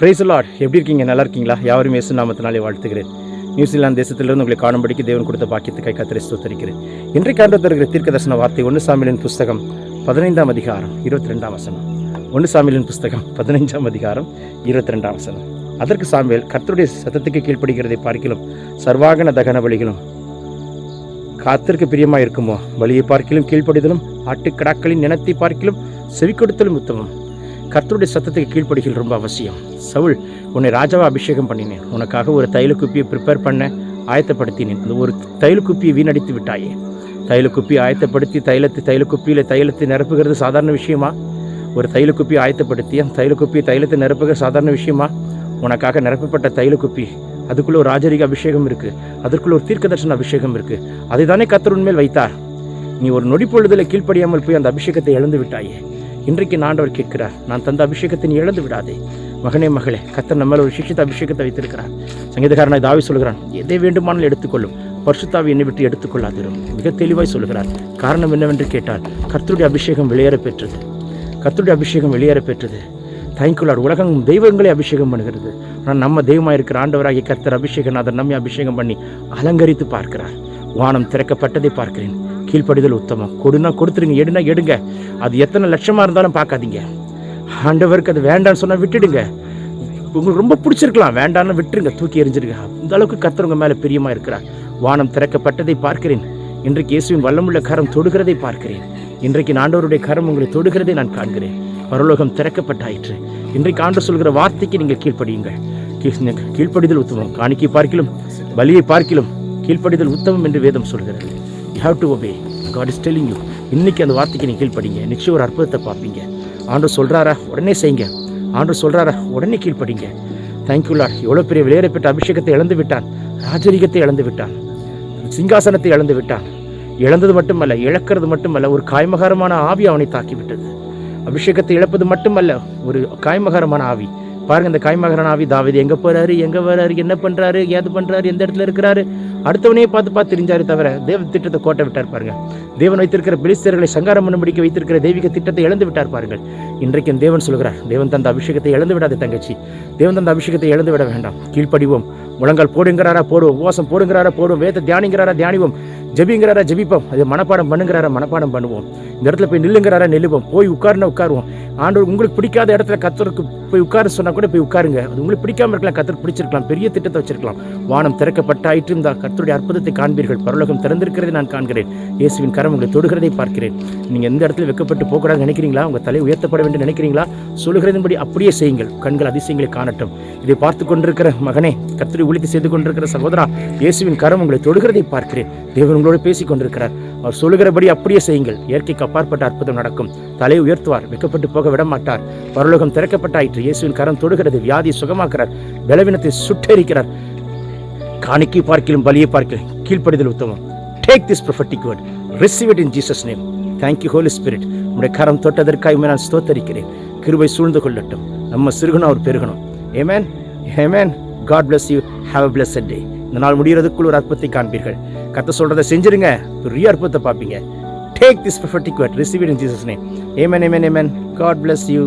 Price எப்படி இருக்கீங்க? நல்லா இருக்கீங்களா? யாரும் இயேசு நாமத்தினாலே வாழ்த்துகிறேன். நியூசிலாந்து தேசத்திலிருந்து உங்களை காணும்படிக்கு தேவன் கொடுத்த பாக்கியத்துக்காய் கத்திரை ஸ்தோத்தரிக்கிறேன். இன்றைக்கு ஆண்டு தருகிற தீர்க்க தரிசன வார்த்தை ஒன்று சாமியின் புஸ்தகம் பதினைந்தாம் அதிகாரம் இருபத்தி ரெண்டாம் வசனம். ஒன்று சாமிலின் புஸ்தகம் பதினைஞ்சாம் அதிகாரம் இருபத்தி ரெண்டாம் வசனம். அதற்கு சாமியல் கர்த்தருடைய சத்தத்துக்கு கீழ்ப்படுகிறதை பார்க்கலாம் சர்வாகன தகன வழிகளும் காத்திற்கு பிரியமாக இருக்குமோ? வழியை பார்க்கிலும் கீழ்ப்படிதலும் ஆட்டுக்கடாக்களின் நினத்தை பார்க்கிலும் செவி கொடுத்தலும் உத்தமம். கர்த்தருடைய சத்தத்துக்கு கீழ்ப்படுகிறது ரொம்ப அவசியம். சவுல் உன்னை ராஜாவை அபிஷேகம் பண்ணினேன். உனக்காக ஒரு தைல குப்பியை ப்ரிப்பேர் பண்ண ஆயத்தப்படுத்தினேன். அந்த ஒரு தைல குப்பியை வீணடித்து விட்டாயே. தைல ஆயத்தப்படுத்தி தைலத்தை தைல குப்பியில் தைலத்தை நிரப்புகிறது சாதாரண விஷயமா? ஒரு தைல குப்பியை ஆயத்தப்படுத்தி அந்த தைல குப்பியை தைலத்தை நிரப்புகிறது சாதாரண விஷயமா? உனக்காக நிரப்பப்பட்ட தைல குப்பி. அதுக்குள்ள ஒரு ராஜரிக அபிஷேகம் இருக்கு. அதற்குள்ளே ஒரு தீர்க்க தீர்க்கதர்சன அபிஷேகம் இருக்கு. அதை தானே கத்தர் உண்மையில் வைத்தார். நீ ஒரு நொடி பொழுதில் கீழ்ப்படியாமல் போய் அந்த அபிஷேகத்தை இழந்து விட்டாயே. இன்றைக்கு ஆண்டவர் கேட்கிறார் நான் தந்த அபிஷேகத்தை நீ இழந்து விடாதே. மகனே மகளே கத்தர் நம்ம ஒரு சிஷித்த அபிஷேகத்தை வைத்திருக்கிறார். சங்கீதக்காரனை தாவி சொல்கிறான் எதை வேண்டுமானால் எடுத்துக்கொள்ளும் பரிசுத்தாவி என்னை விட்டு எடுத்துக்கொள்ளாதிரும். மிக தெளிவாய் சொல்கிறார் காரணம் என்னவென்று கேட்டால் கர்த்தருடைய அபிஷேகம் வெளியேற பெற்றது. கர்த்தருடைய அபிஷேகம் வெளியேற பெற்றது. தேங்க்யூலாட் உலகம் தெய்வங்களே அபிஷேகம் பண்ணுகிறது. ஆனால் நம்ம தெய்வமாக இருக்கிற ஆண்டவராகிய கர்த்தர் அபிஷேகநாதர் நம்மை அபிஷேகம் பண்ணி அலங்கரித்து பார்க்கிறார். வானம் திறக்கப்பட்டதை பார்க்கிறேன் கீழ்ப்படிதல் உத்தமம். கொடுனா கொடுத்துருங்க எடுனா எடுங்க. அது எத்தனை லட்சமாக இருந்தாலும் பார்க்காதீங்க. ஆண்டவருக்கு அது வேண்டாம்னு சொன்னால் விட்டுடுங்க. உங்களுக்கு ரொம்ப பிடிச்சிருக்கலாம். வேண்டாம்னு விட்டுருங்க தூக்கி எறிஞ்சிருங்க. இந்த அளவுக்கு கத்துறவங்க மேலே பிரியமாக இருக்கிறார். வானம் திறக்கப்பட்டதை பார்க்கிறேன். இன்றைக்கு இயேசுவின் வல்லமுள்ள கரம் தொடுகிறதை பார்க்கிறேன். இன்றைக்கு ஆண்டவருடைய கரம் உங்களை தொடுகிறதை நான் காண்கிறேன். பரலோகம் திறக்கப்பட்டாயிற்று. இன்றைக்கு ஆண்டு சொல்கிற வார்த்தைக்கு நீங்கள் கீழ்ப்படியுங்கள். கீழ் கீழ்ப்படிதல் உத்தமம். காணிக்கை பார்க்கிலும் பலியை பார்க்கிலும் கீழ்ப்படிதல் உத்தமம் என்று வேதம் சொல்கிறது. You have to obey God is telling you இன்னைக்கு அந்த வார்த்தைக்கு நீங்கள் கீழ்ப்படிங்க. நிச்சயம் ஒரு அற்புதத்தை பார்ப்பீங்க. ஆண்டு சொல்கிறாரா உடனே செய்யுங்க. ஆண்டு சொல்கிறாரா உடனே கீழ்ப்படிங்க. தேங்க்யூ லார்ட் எவ்வளோ பெரிய விளையாடப்பட்ட அபிஷேகத்தை இழந்து விட்டான். ராஜரீகத்தை இழந்து விட்டான். சிங்காசனத்தை இழந்து விட்டான். இழந்தது மட்டுமல்ல இழக்கிறது மட்டுமல்ல ஒரு காய்மகாரமான ஆவி அவனை தாக்கிவிட்டது. அபிஷேகத்தை இழப்பது மட்டுமல்ல ஒரு காய்மகாரமான ஆவி. பாருங்க இந்த காய்மகாரமான ஆவி தாவீது எங்கே போகிறாரு எங்கே வர்றாரு? என்ன பண்ணுறாரு ஏது பண்ணுறாரு எந்த இடத்துல இருக்கிறாரு? அடுத்தவனையே பார்த்து பார்த்து தெரிஞ்சாரு தவிர தேவ திட்டத்தை கோட்டை விட்டார் பாருங்க. தேவன் வைத்திருக்கிற பிலிஸ்தர்களை சங்காரம் பண்ணும்படிக்க வைத்திருக்கிற தெய்வீக திட்டத்தை இழந்து விட்டார் பாருங்கள். இன்றைக்கு தேவன் சொல்கிறார் தேவன் தந்த அபிஷேகத்தை இழந்து விடாத தங்கச்சி. தேவன் தந்த அபிஷேகத்தை இழந்து விட வேண்டாம். கீழ்ப்படிவோம். முழங்கால் போடுங்கிறாரா போடுவோம். உபவாசம் போடுங்கிறாரா போடுவோம். வேத தியானிங்கிறாரா தியானிவோம். ஜபிங்கிறாரா ஜபிப்போம். அது மனப்பாடம் பண்ணுங்கிறாரா மனப்பாடம் பண்ணுவோம். இந்த இடத்துல போய் நில்லுங்கிறாரா நில்லுவோம். போய் உட்காருனா உட்காருவோம். ஆண்டவர் உங்களுக்கு பிடிக்காத இடத்துல கத்தருக்கு போய் உட்கார சொன்னால் கூட போய் உட்காருங்க. அது உங்களுக்கு பிடிக்காம இருக்கலாம் கத்தர் பிடிச்சிருக்கலாம் பெரிய திட்டத்தை வச்சிருக்கலாம். வானம் திறக்கப்பட்டாயிற்று இந்த கத்தருடைய அற்புதத்தை காண்பீர்கள். பரலோகம் திறந்திருக்கிறதை நான் காண்கிறேன். இயேசுவின் கரம் உங்களை தொடுகிறதை பார்க்கிறேன். நீங்கள் எந்த இடத்துல வெக்கப்பட்டு போகக்கூடாது நினைக்கிறீங்களா? உங்கள் தலை உயர்த்தப்பட வேண்டும் நினைக்கிறீங்களா? சொல்லுகிறதின்படி அப்படியே செய்யுங்கள். கண்கள் அதிசயங்களை காணட்டும். இதை பார்த்து கொண்டிருக்கிற மகனே கத்திரி உழித்து செய்து கொண்டிருக்கிற சகோதரா இயேசுவின் கரம் உங்களை தொடுகிறதை பார்க்கிறேன். தேவன் உங்களோடு பேசிக் கொண்டிருக்கிறார். அவர் சொல்லுகிறபடி அப்படியே செய்யுங்கள். இயற்கைக்கு அப்பாற்பட்ட அற்புதம் நடக்கும். தலையை உயர்த்துவார் வெக்கப்பட்டு போக விட மாட்டார் பரலோகம் திறக்கப்பட்டாயிற்று இயேசுவின் கரம் தொடுகிறது. வியாதி சுகமாக்குறார். பலவீனத்தை சுட்டரிக்கிறார். காணிக்கை பார்க்கிலும் பலியை பார்க்கிலும் கீழ்ப்படிதல் உத்தமம். Take this prophetic word receive it in Jesus name thank you Holy Spirit உங்களுடைய கரம் தொட்டதற்காக நான் ஸ்தோத்தரிக்கிறேன். கிருபை சூழ்ந்து கொள்ளட்டும். நம்ம சிறுகணும் அவர் பெருகணும். Amen amen God bless you have a blessed day இந்த நாள் முடிகிறதுக்குள் ஒரு அற்புதத்தை காண்பீர்கள். கத்த சொல்றதை செஞ்சிருங்க. பெரிய அற்புதத்தை பார்ப்பீங்க. Take this prophetic word receive it in Jesus name amen amen amen God bless you